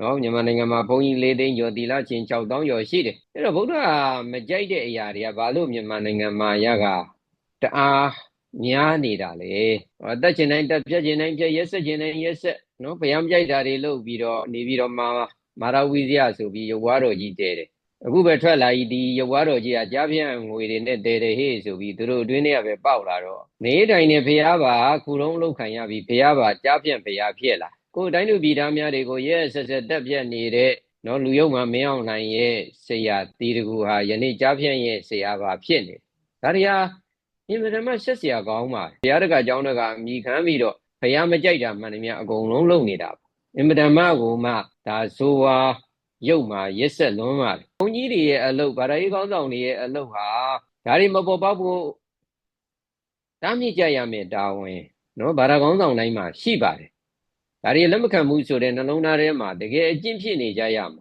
နော်မြန်မာနိုင်ငံမှာဘုန်းကြီး၄သိန်းကျော်သီလရှင်6000ကျော်ရှိတယ်အဲ့တော့ဗုဒ္ဓကမကြိုက်တဲ့အရာတွေကဘာလို့မြန်မာနိုင်ငံမှာရကတအားများနေတာလေအသက်ရှင်တိုင်းတက်ပြက်ရှင်တိုင်းပြက်ရက်ဆက်ရှင်တိုင်းရက်ဆက်နော်ဘုရားမကြိုက်တာတွေလုပ်ပြီးတော့နေပြီးတော့မာမာရဝိဇယဆိုပြီးရုပ်ဝါတော်ကြီးတဲတယ်အခုပဲထွက်လာကြီးဒီရုပ်ဝါတော်ကြီးကကြားပြန့်ငွေတွေနဲ့တဲတယ်ဟေ့ဆိုပြီးသူတို့အတွင်းထဲကပဲပေါက်လာတော့နေတိုင်းနဲ့ဘုရားပါခုလုံးလောက်ခံရပြီဘုရားပါကြားပြန့်ဘုရားဖြစ်လာ ကိုယ်တိုင်းလူပြည်သားများတွေကိုရဲဆက်ဆက်တက်ပြက်နေတဲ့နော်လူယုံမှာမင်းအောင်နိုင်ရဲ့ဆရာတီတကူဟာယနေ့ကြားပြန့်ရဲ့ဆရာပါဖြစ်နေဒါတွေဟာအင်မတန်မှရှက်စရာကောင်းပါဘုရားတကာကျောင်းတကာအမိခံပြီးတော့ဘုရားမကြိုက်တာမှန်တယ်များအကုန်လုံးလုပ်နေတာအင်မတန်မှကိုမှဒါဇိုဝါရုပ်မှာရက်ဆက်လွန်းပါတယ်ဘုန်းကြီးတွေရဲ့အလုပ်ဗာရာရေးကောင်းဆောင်တွေရဲ့အလုပ်ဟာဒါတွေမပေါ်ပေါက်ဖို့တားမြစ်ကြရမယ်တာဝန်နော်ဗာရာကောင်းဆောင်တိုင်းမှာရှိပါတယ် ဒါတွေလက်မခံမှုဆိုတဲ့နှလုံးသားထဲမှာတကယ်အကျင့်ဖြစ်နေကြရမှာ